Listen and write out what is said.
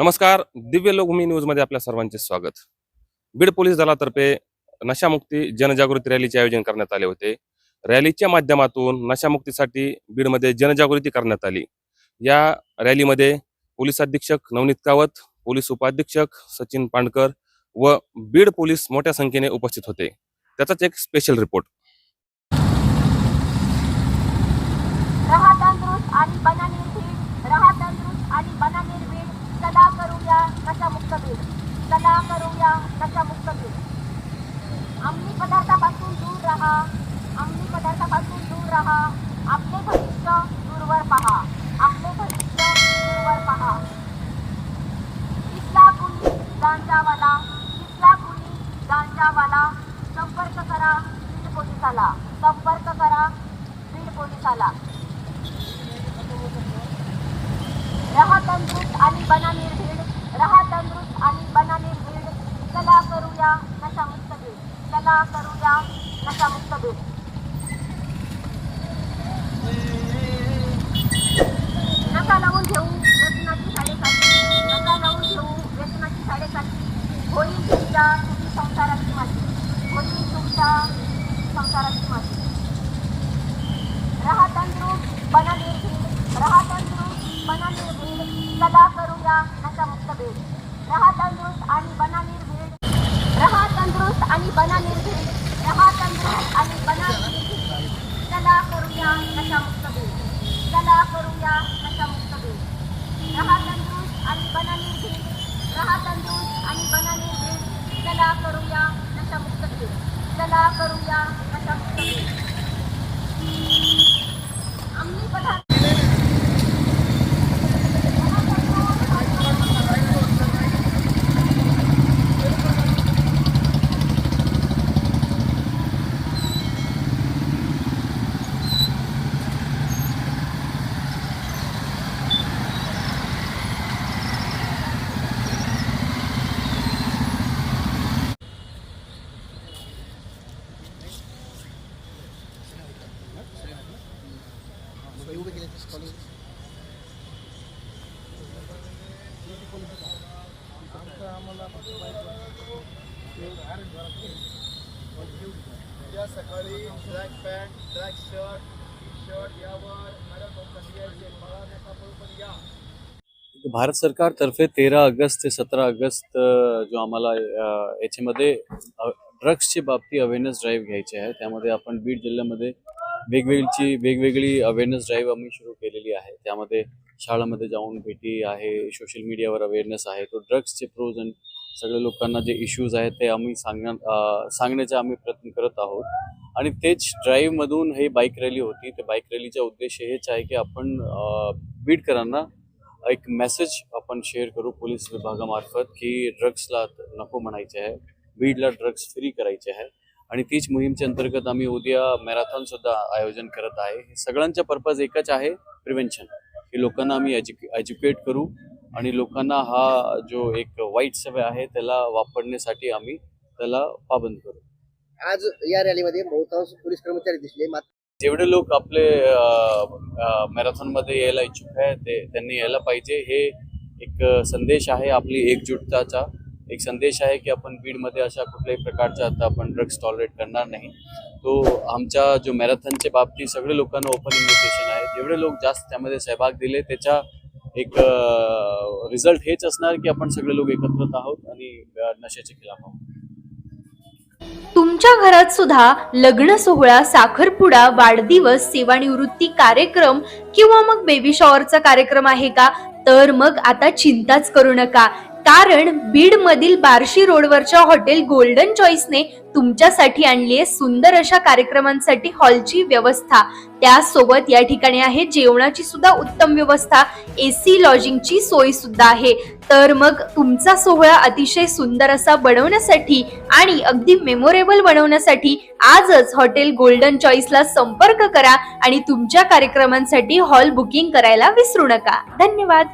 नमस्कार दिव्य लोकभूमी न्यूजमध्ये आपल्या सर्वांचे स्वागत. बीड पोलीस दलातर्फे नशामुक्ती जनजागृती रॅलीचे आयोजन करण्यात आले होते. रॅलीच्या माध्यमातून नशामुक्तीसाठी बीडमध्ये जनजागृती करण्यात आली. या रॅलीमध्ये पोलीस अधीक्षक नवनीत कावत पोलीस उपाधीक्षक सचिन पांडकर व बीड पोलीस मोठ्या संख्येने उपस्थित होते. त्याचाच एक स्पेशल रिपोर्ट रहा तंदुरुस्त आणि बना निर्भीड रहा तंदुरुस्त आणि बना निर्भीड चला करूया नशामुक्त बीड चला करूया नशामुक्त बीड अंमली पदार्थापासून दूर राहा. अंमली पदार्थापासून दूर राहा. आपले भविष्य दूरवर पहा. आपले भविष्य दूरवर पहा. दिसला कुणी गांजावाला दिसला कुणी गांजावाला संपर्क करा बीड पोलिसाला. संपर्क करा बीड पोलिसाला. रहा तंदुरुस्त आणि बना निर्भीड. रहा तंदुरुस्त आणि बना निर्भीड. चला करूया नशामुक्त बीड करूया नशामुक्त भेट. नका लावून घेऊ व्यसनाची साडेसाती नका लावून घेऊ व्यसनाची साडेसाती होईल तुमच्या तुम्ही संसाराची माती. होईल तुमच्या संसाराची माती. रहा तंद्रुप बना निर्भीड रहा तंद्रुप बना निर्भीड चला करूया नशामुक्त भेट. रहा तंद्रुप आणि बना निर्भीड रहा तंदुरुस्त आणि बना निर्भीड रहा तंदुरुस्त आणि बना निर्भीड चला करूया नशामुक्त बीड चला करूया नशामुक्त बीड रहा तंदुरुस्त आणि बना निर्भीड रहा तंदुरुस्त आणि बना निर्भीड चला करूया नशामुक्त बीड चला करूया नशामुक्त बीड आम्ही पदार्थ उद्या सकाळी track pant track shirt T shirt यावर मॅडम कशी यायचे मला नका पण या भारत सरकारतर्फे तेरा ऑगस्ट ते सतरा ऑगस्ट अ, जो आम्हाला याच्यामध्ये ड्रग्सची बाबती अवेअरनेस ड्राईव्ह घ्यायची आहे. त्यामध्ये आपण बीड जिल्ह्यामध्ये वेगवेगळीची वेगवेगळी अवेअरनेस ड्राईव्ह आम्ही सुरू केलेली आहे. त्यामध्ये शाळामध्ये जाऊन भेटी आहे सोशल मीडियावर अवेअरनेस आहे. तो ड्रग्सचे प्रोज आणि सगळ्या लोकांना जे इश्यूज आहेत ते आम्ही सांगण्या सांगण्याचा आम्ही प्रयत्न करत आहोत. आणि तेच ड्राईव्हमधून हे बाईक रॅली होती. ते बाईक रॅलीचा उद्देश हेच आहे की आपण बीडकरांना एक मेसेज आपण शेअर करू पोलीस विभागामार्फत की ड्रग्सला नको म्हणायचे आहे. बीडला ड्रग्स फ्री करायचे आहे. आणि तीच मोहीमच्या अंतर्गत आम्ही उद्या मॅरेथॉन सुद्धा आयोजन करत आहे. हे सगळ्यांचा पर्पज एकच आहे प्रिव्हेन्शन. की लोकांना आम्ही एज्युके एज्युकेट करू आणि लोकांना हा जो एक वाईट सवय आहे त्याला वापरण्यासाठी आम्ही त्याला पाबंद करू. आज या रॅलीमध्ये बहुतांश पोलीस कर्मचारी दिसले. जेवढे लोक आपले मॅरेथॉनमध्ये यायला इच्छुक आहे ते त्यांनी यायला पाहिजे. हे एक संदेश आहे आपली एकजुटताचा. एक संदेश आहे की आपण बीडमध्ये अशा कुठल्याही प्रकारचा आता आपण ड्रग्स टॉलरेट करणार नाही. तो आमच्या जो मॅरेथॉनच्या बाबतीत सगळे लोकांना ओपन इन्व्हिटेशन आहे. जेवढे लोक जास्त त्यामध्ये सहभाग दिले त्याच्या एक रिझल्ट हेच असणार की आपण सगळे लोक एकत्रित आहोत आणि अ, नशेच्या खिलाफ आहोत. तुमच्या घरात सुद्धा लग्न सोहळा साखरपुडा वाढदिवस सेवानिवृत्ती कार्यक्रम किंवा मग बेबी शॉवरचा कार्यक्रम आहे का? तर मग आता चिंताच करू नका. कारण बीड मधील बार्शी रोडवरच्या हॉटेल गोल्डन चॉईसने तुमच्यासाठी आणली आहे सुंदर अशा कार्यक्रमांसाठी हॉलची व्यवस्था. त्यासोबत या ठिकाणी आहे जेवणाची सुद्धा उत्तम व्यवस्था. एसी लॉजिंगची सोय सुद्धा आहे. तर मग तुमचा सोहळा अतिशय सुंदर असा बनवण्यासाठी आणि अगदी मेमोरेबल बनवण्यासाठी आजच हॉटेल गोल्डन चॉईसला संपर्क करा आणि तुमच्या कार्यक्रमांसाठी हॉल बुकिंग करायला विसरू नका. धन्यवाद.